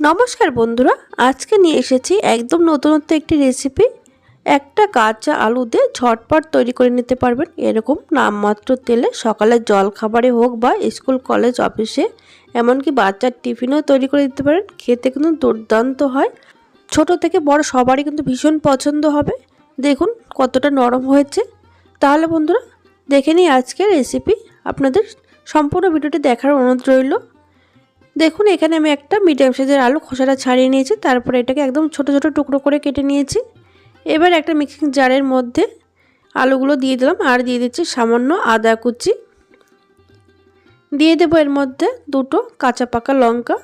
নমস্কার বন্ধুরা, আজকে নিয়ে এসেছি একদম নতুনত্ব একটি রেসিপি একটা কাঁচা আলু দিয়ে ঝটপট তৈরি করে নিতে পারবেন। এরকম নামমাত্র তেলে সকালের জল খাবারে হোক বা স্কুল, কলেজ, অফিসে, এমনকি বাচ্চার টিফিনও তৈরি করে দিতে পারেন। খেতে কিন্তু দুর্দান্ত হয়। ছোট থেকে বড় সবারই কিন্তু ভীষণ পছন্দ হবে। দেখুন কতটা নরম হয়েছে। তাহলে বন্ধুরা, দেখে নিই আজকের রেসিপি আপনাদের সম্পূর্ণ ভিডিওটি দেখার অনুরোধ রইল। দেখুন, এখানে আমি একটা মিডিয়াম সাইজের আলু খোসাটা ছাড়িয়ে নিয়েছি, তারপরে এটাকে একদম ছোট ছোট টুকরো করে কেটে নিয়েছি। এবার একটা মিক্সিং জারের মধ্যে আলুগুলো দিয়ে দিলাম, আর দিয়ে দিচ্ছি সামান্য আদা কুচি। দিয়ে দেবো এর মধ্যে দুটো কাঁচা পাকা লঙ্কা।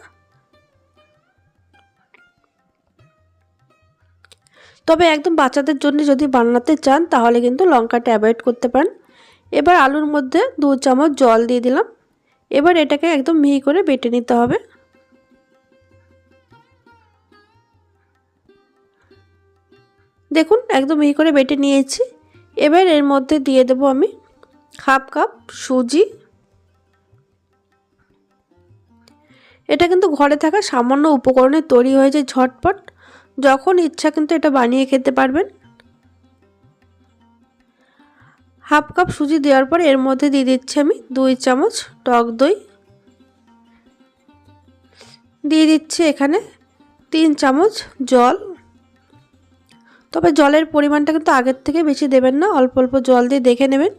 তবে একদম বাচ্চাদের জন্য যদি বানাতে চান, তাহলে কিন্তু লঙ্কাটা অ্যাভয়েড করতে পারেন। এবার আলুর মধ্যে দু চামচ জল দিয়ে দিলাম। এবার এটাকে একদম মিহি করে বেটে নিতে হবে। দেখুন, একদম মিহি করে বেটে নিয়েছি। এবার এর মধ্যে দিয়ে দেব আমি হাফ কাপ সুজি। এটা কিন্তু ঘরে থাকা সামান্য উপকরণে তৈরি হয়ে যায় ঝটপট। যখন ইচ্ছা কিন্তু এটা বানিয়ে খেতে পারবেন। হাফ কাপ সুজি দেওয়ার পর এর মধ্যে দিয়ে দিচ্ছি আমি দুই চামচ টক দই। দিয়ে দিচ্ছি এখানে তিন চামচ জল। তবে জলের পরিমাণটা কিন্তু আগের থেকে বেশি দেবেন না, অল্প অল্প জল দিয়ে দেখে নেবেন।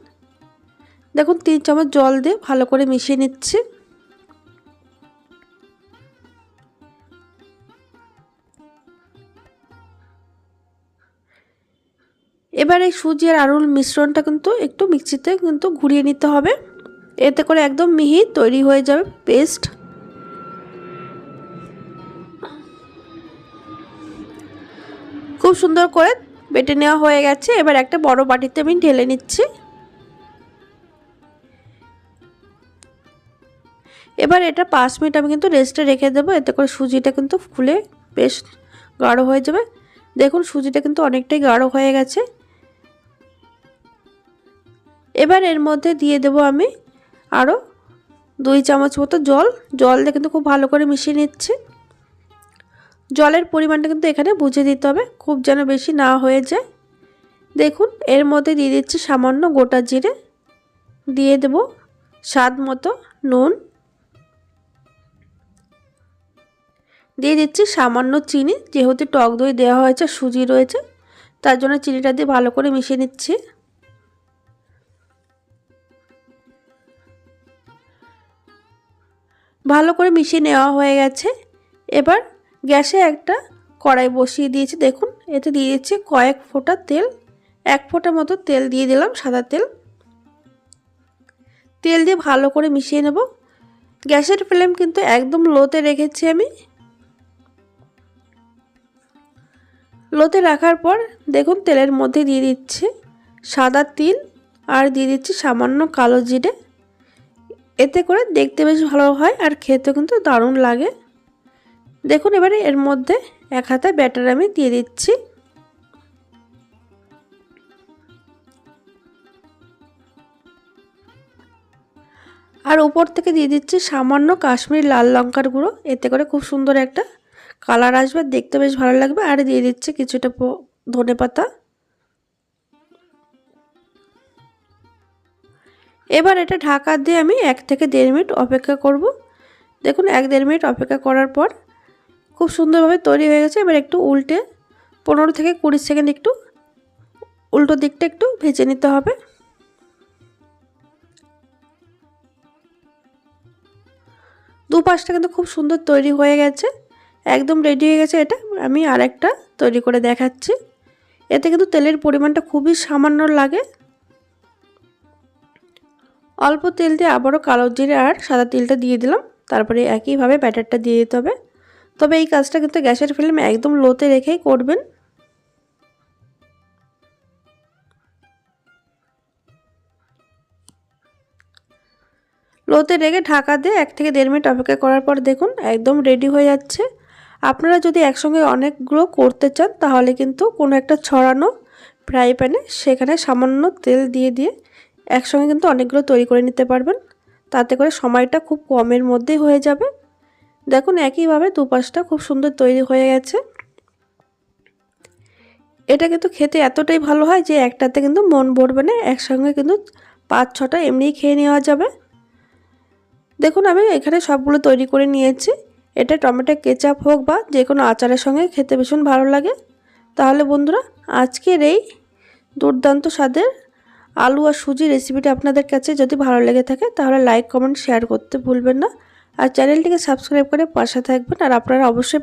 দেখুন, তিন চামচ জল দিয়ে ভালো করে মিশিয়ে নিচ্ছে। এবার এই সুজি আর আলুর মিশ্রণটা কিন্তু একটু মিক্সিতে কিন্তু ঘুরিয়ে নিতে হবে। এতে করে একদম মিহি তৈরি হয়ে যাবে পেস্ট। খুব সুন্দর করে বেটে নেওয়া হয়ে গেছে। এবার একটা বড় বাটিতে আমি ঢেলে নিচ্ছি। এবার এটা পাঁচ মিনিট আমি কিন্তু রেস্টে রেখে দেবো। এতে করে সুজিটা কিন্তু ফুলে বেশ গাঢ় হয়ে যাবে। দেখুন, সুজিটা কিন্তু অনেকটাই গাঢ় হয়ে গেছে। এবার এর মধ্যে দিয়ে দেব আমি আরও দুই চামচ মতো জল। জল দিয়ে কিন্তু খুব ভালো করে মিশিয়ে নিচ্ছে। জলের পরিমাণটা কিন্তু এখানে বুঝে দিতে হবে, খুব যেন বেশি না হয়ে যায়। দেখুন, এর মধ্যে দিয়ে দিচ্ছি সামান্য গোটা জিরে। দিয়ে দেব স্বাদ মতো নুন। দিয়ে দিচ্ছি সামান্য চিনি, যেহেতু টক দই দেওয়া হয়েছে, সুজি রয়েছে, তার জন্য চিনিটা দিয়ে ভালো করে মিশিয়ে নিচ্ছি। ভালো করে মিশিয়ে নেওয়া হয়ে গেছে। এবার গ্যাসে একটা কড়াই বসিয়ে দিয়েছি। দেখুন, এতে দিয়ে দিচ্ছি কয়েক ফোঁটা তেল। এক ফোঁটা মতো তেল দিয়ে দিলাম, সাদা তেল। তেল দিয়ে ভালো করে মিশিয়ে নেব। গ্যাসের ফ্লেম কিন্তু একদম লোতে রেখেছি আমি। লোতে রাখার পর দেখুন, তেলের মধ্যে দিয়ে দিচ্ছি সাদা তিল আর দিয়ে দিচ্ছি সামান্য কালো জিরে। এতে করে দেখতে বেশ ভালো হয় আর খেতে কিন্তু দারুণ লাগে। দেখুন এবারে এর মধ্যে এক হাতে ব্যাটার আমি দিয়ে দিচ্ছি। আর উপর থেকে দিয়ে দিচ্ছি সামান্য কাশ্মীরি লাল লঙ্কার গুঁড়ো। এতে করে খুব সুন্দর একটা কালার আসবে, দেখতে বেশ ভালো লাগবে। আর দিয়ে দিচ্ছি কিছুটা ধনে পাতা এবার এটা ঢাকা দিয়ে আমি এক থেকে দেড় মিনিট অপেক্ষা করব। দেখুন, এক দেড় মিনিট অপেক্ষা করার পর খুব সুন্দরভাবে তৈরি হয়ে গেছে। এবার একটু উল্টে পনেরো থেকে কুড়ি সেকেন্ড একটু উল্টো দিকটা একটু ভেজে নিতে হবে। দুপাশটা কিন্তু খুব সুন্দর তৈরি হয়ে গেছে। একদম রেডি হয়ে গেছে এটা। আমি আরেকটা তৈরি করে দেখাচ্ছি। এতে কিন্তু তেলের পরিমাণটা খুবই সামান্য লাগে। অল্প তেল দিয়ে আবারও কালো জিরে আর সাদা তিলটা দিয়ে দিলাম। তারপরে একইভাবে ব্যাটারটা দিয়ে দিতে হবে। তবে এই কাজটা কিন্তু গ্যাসের ফ্লেম একদম লোতে রেখেই করবেন। লোতে রেখে ঢাকা দিয়ে এক থেকে দেড় মিনিট অপেক্ষা করার পর দেখুন একদম রেডি হয়ে যাচ্ছে। আপনারা যদি একসঙ্গে অনেকগুলো করতে চান, তাহলে কিন্তু কোনো একটা ছড়ানো ফ্রাই প্যানে সেখানে সামান্য তেল দিয়ে দিয়ে একসঙ্গে কিন্তু অনেকগুলো তৈরি করে নিতে পারবেন। তাতে করে সময়টা খুব কমের মধ্যেই হয়ে যাবে। দেখুন, একইভাবে দুপাশটা খুব সুন্দর তৈরি হয়ে গেছে। এটা কিন্তু খেতে এতটাই ভালো হয় যে একটাতে কিন্তু মন ভরবে না, একসঙ্গে কিন্তু পাঁচ, ছটা এমনিই খেয়ে নেওয়া যাবে। দেখুন, আমি এখানে সবগুলো তৈরি করে নিয়েছি। এটা টমেটো, কেচাপ হোক বা যে কোনো আচারের সঙ্গে খেতে ভীষণ ভালো লাগে। তাহলে বন্ধুরা, আজকের এই দুর্দান্ত স্বাদের আলু আর সুজি রেসিপিটা আপনাদের কাছে যদি ভালো লেগে থাকে, তাহলে লাইক কমেন্ট শেয়ার করতে ভুলবেন না। আর চ্যানেলটিকে সাবস্ক্রাইব করে পাশে থাকবেন, আর আপনারা অবশ্যই